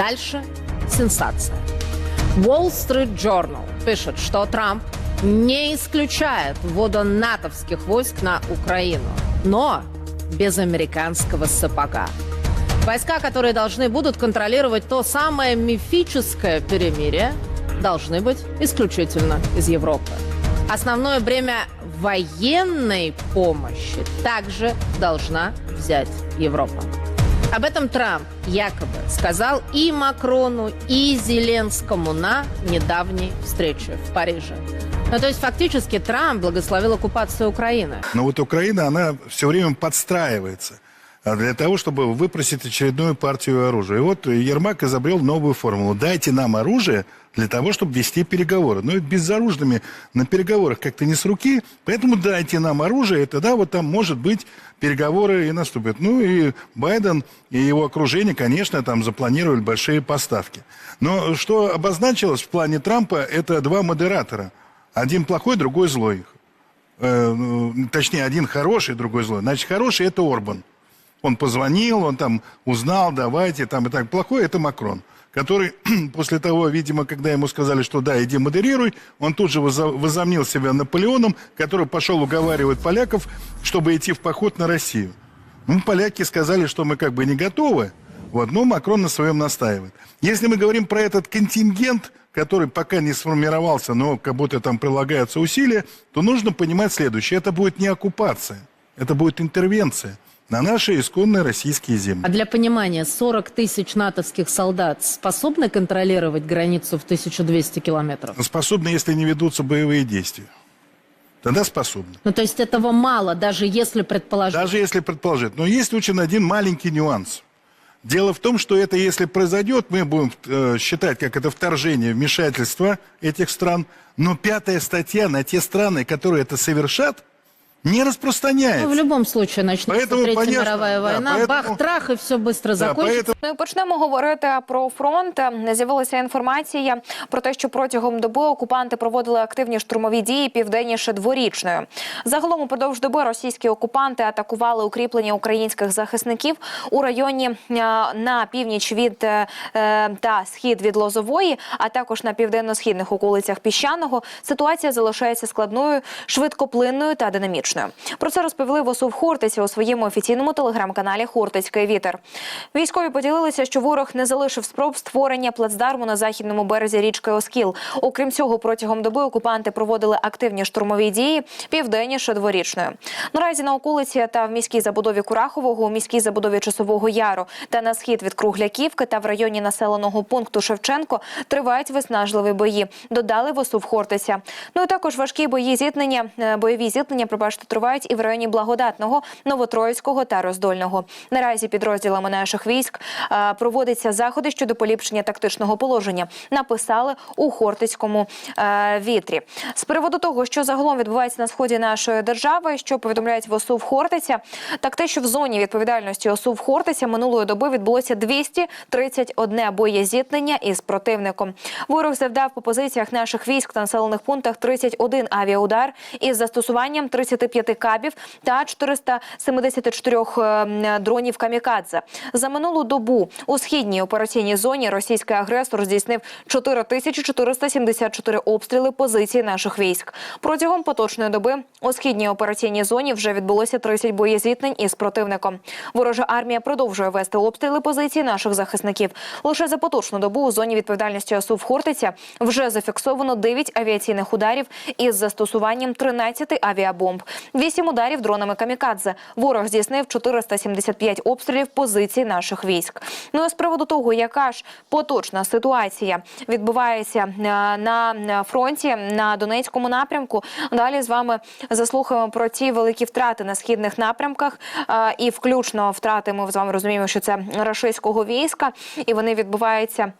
Дальше сенсация. Wall Street Journal пишет, что Трамп не исключает ввода натовских войск на Украину, но без американского сапога. Войска, которые должны будут контролировать то самое мифическое перемирие, должны быть исключительно из Европы. Основное бремя военной помощи также должна взять Европа. Об этом Трамп якобы сказал и Макрону, и Зеленскому на недавней встрече в Париже. Ну, то есть фактически Трамп благословил оккупацию Украины. Но вот Украина, она все время подстраивается а, для того, чтобы выпросить очередную партию оружия. И вот Ермак изобрел новую формулу. Дайте нам оружие для того, чтобы вести переговоры. Но ведь безоружными на переговорах как-то не с руки, поэтому дайте нам оружие, и тогда вот там, может быть, переговоры и наступят. Ну и Байден и его окружение, конечно, там запланировали большие поставки. Но что обозначилось в плане Трампа, это два модератора. Один плохой, другой злой. Э, ну, точнее, один хороший, другой злой. Значит, хороший – это Орбан. Он позвонил, он там узнал, давайте, там и так. Плохой – это Макрон, который после того, видимо, когда ему сказали, что да, иди модерируй, он тут же возомнил себя Наполеоном, который пошел уговаривать поляков, чтобы идти в поход на Россию. Ну, поляки сказали, что мы как бы не готовы, вот, но Макрон на своем настаивает. Если мы говорим про этот контингент, который пока не сформировался, но как будто там прилагаются усилия, то нужно понимать следующее. Это будет не оккупация, это будет интервенция на наши исконные российские земли. А для понимания, 40 тысяч натовских солдат способны контролировать границу в 1200 километров? Способны, если не ведутся боевые действия. Тогда способны. Ну, то есть этого мало, даже если предположить. Даже если предположить. Но есть очень один маленький нюанс. Дело в том, что это, если произойдет, мы будем э, считать, как это вторжение, вмешательство этих стран. Но пятая статья на те страны, которые это совершат, не распространяется. Ну, в любом случае начнется Поэтому, Третья понятно, мировая да, война, поэтому- бах-трах, и все быстро Да, закончится. поэтому Ну і почнемо говорити про фронт. З'явилася інформація про те, що протягом доби окупанти проводили активні штурмові дії південніше дворічної. Загалом упродовж доби російські окупанти атакували укріплення українських захисників у районі е, на північ від е, е, та схід від Лозової, а також на південно-східних околицях піщаного. Ситуація залишається складною, швидкоплинною та динамічною. Про це розповіли в ОСУ в Хортиці у своєму офіційному телеграм-каналі Хортицький вітер. Військові поділилися, що ворог не залишив спроб створення плацдарму на західному березі річки Оскіл. Окрім цього, протягом доби окупанти проводили активні штурмові дії південніше дворічної. Наразі на околиці та в міській забудові Курахового, у міській забудові Часового Яру та на схід від Кругляківки та в районі населеного пункту Шевченко тривають виснажливі бої. Додали в ОСУ в Хортиця. Ну і також важкі бої зіткнення, е, бойові зіткнення, пробачте, тривають і в районі Благодатного, Новотроїцького та Роздольного. Наразі підрозділами наших військ е, проводяться заходи щодо поліпшення тактичного положення. Написали у Хортицькому е, вітрі. З приводу того, що загалом відбувається на сході нашої держави, що повідомляють в ОСУ в Хортиця, так те, що в зоні відповідальності ОСУ в Хортиця минулої доби відбулося 231 боєзіткнення із противником. Ворог завдав по позиціях наших військ та населених пунктах 31 авіаудар із застосуванням 35 кабів та 474 е, дронів камікадзе. За минулу добу у східній операційній зоні російський агресор здійснив 4474 обстріли позицій наших військ. Протягом поточної доби у східній операційній зоні вже відбулося 30 боєзіткнень із противником. Ворожа армія продовжує вести обстріли позицій наших захисників. Лише за поточну добу у зоні відповідальності ОСУ в Хортиця вже зафіксовано 9 авіаційних ударів із застосуванням 13 авіабомб, 8 ударів дронами камікадзе. Ворог здійснив 475 обстрілів позицій наших військ. Ну а з приводу того, яка ж поточна ситуація відбувається е, на фронті на Донецькому напрямку. Далі з вами заслухаємо про ті великі втрати на східних напрямках, е, і включно втрати. Ми з вами розуміємо, що це рашистського війська, і вони відбуваються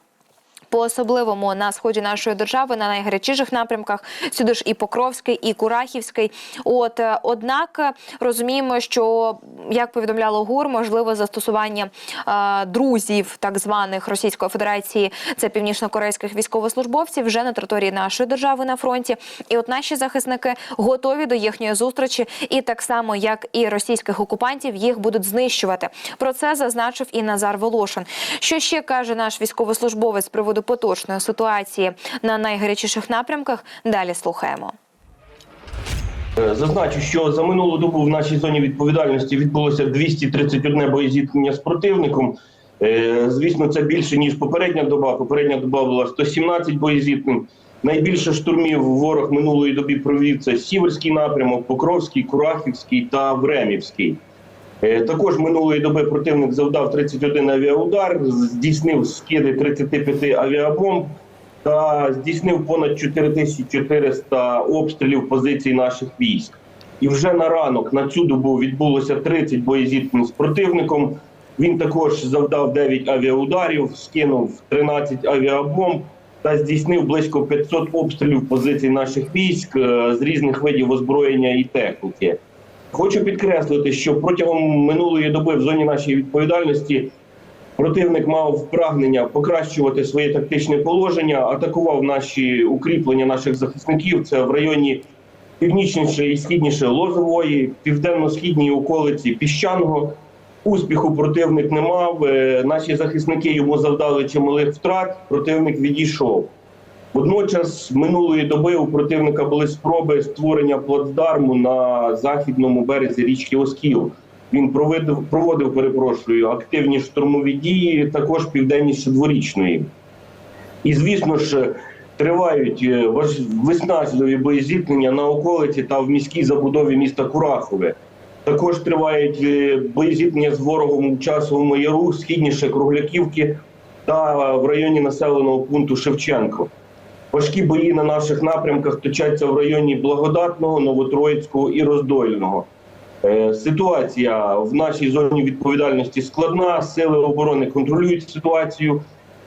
по особливому на сході нашої держави на найгарячіших напрямках. Сюди ж і Покровський, і Курахівський. От е, однак е, розуміємо, що як повідомляло ГУР, можливе застосування е, друзів так званих Російської Федерації, це північно-корейських військовослужбовців, вже на території нашої держави на фронті. І от наші захисники готові до їхньої зустрічі, і так само як і російських окупантів, їх будуть знищувати. Про це зазначив і Назар Волошин. Що ще каже наш військовослужбовець з приводу поточної ситуації на найгарячіших напрямках? Далі слухаємо. Е, Зазначу, що за минулу добу в нашій зоні відповідальності відбулося 231 боєзіткнення з противником. Е, Звісно, це більше ніж попередня доба. Попередня доба була 117 боєзіткнень. Найбільше штурмів ворог минулої добі провів це Сіверський напрямок, Покровський, Курахівський та Времівський. Е, Також минулої доби противник завдав 31 авіаудар, здійснив скиди 35 авіабомб та здійснив понад 4400 обстрілів позицій наших військ. І вже на ранок на цю добу відбулося 30 боєзіткнень з противником. Він також завдав 9 авіаударів, скинув 13 авіабомб та здійснив близько 500 обстрілів позицій наших військ е, з різних видів озброєння і техніки. Хочу підкреслити, що протягом минулої доби в зоні нашої відповідальності Противник мав прагнення покращувати своє тактичне положення, атакував наші укріплення наших захисників. Це в районі північніше і східніше Лозової, південно-східній околиці Піщаного. Успіху противник не мав. Е, Наші захисники йому завдали чималих втрат. Противник відійшов. Водночас минулої доби у противника були спроби створення плацдарму на західному березі річки Оскіл. Він проводив, проводив, перепрошую, активні штурмові дії, також південніше дворічної. І, звісно ж, тривають е, виснажливі боєзіткнення на околиці та в міській забудові міста Курахове. Також тривають е, боєзіткнення з ворогом у часовому яру, східніше Кругляківки та в районі населеного пункту Шевченко. Важкі бої на наших напрямках точаться в районі Благодатного, Новотроїцького і Роздольного. Е, Ситуація в нашій зоні відповідальності складна. Сили оборони контролюють ситуацію.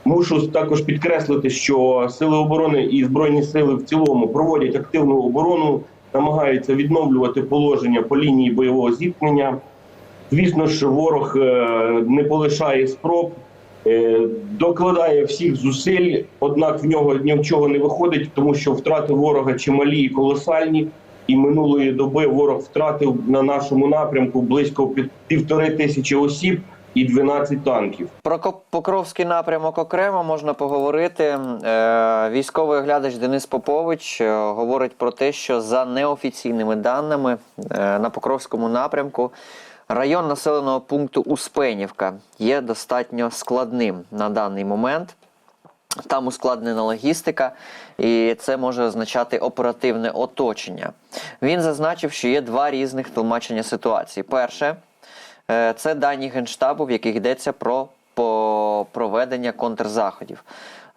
Мушу також підкреслити, що сили оборони і збройні сили в цілому проводять активну оборону, намагаються відновлювати положення по лінії бойового зіткнення. Звісно ж, ворог е, не полишає спроб, докладає всіх зусиль, однак в нього ні в чого не виходить, тому що втрати ворога чималі і колосальні. І минулої доби ворог втратив на нашому напрямку близько пів- півтори тисячі осіб і 12 танків. Про Покровський напрямок окремо можна поговорити. Е, Військовий оглядач Денис Попович е, говорить про те, що за неофіційними даними е, на Покровському напрямку район населеного пункту Успенівка є достатньо складним на даний момент. Там ускладнена логістика, і це може означати оперативне оточення. Він зазначив, що є два різних тлумачення ситуації. Перше, е, це дані Генштабу, в яких йдеться про проведення контрзаходів.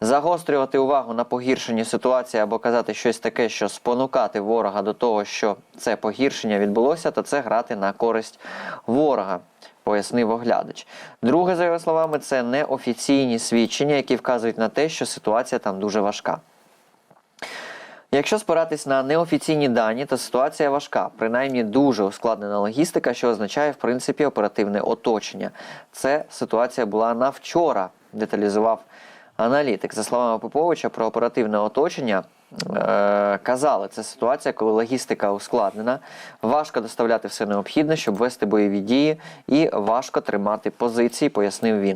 Загострювати увагу на погіршенні ситуації або казати щось таке, що спонукати ворога до того, що це погіршення відбулося, то це грати на користь ворога пояснив оглядач. Друге, за його словами, це неофіційні свідчення, які вказують на те, що ситуація там дуже важка. Якщо спиратись на неофіційні дані, то ситуація важка, принаймні дуже ускладнена логістика, що означає в принципі оперативне оточення. Це ситуація була на вчора, деталізував аналітик. За словами Поповича, про оперативне оточення е, казали, це ситуація, коли логістика ускладнена, важко доставляти все необхідне, щоб вести бойові дії, і важко тримати позиції, пояснив він.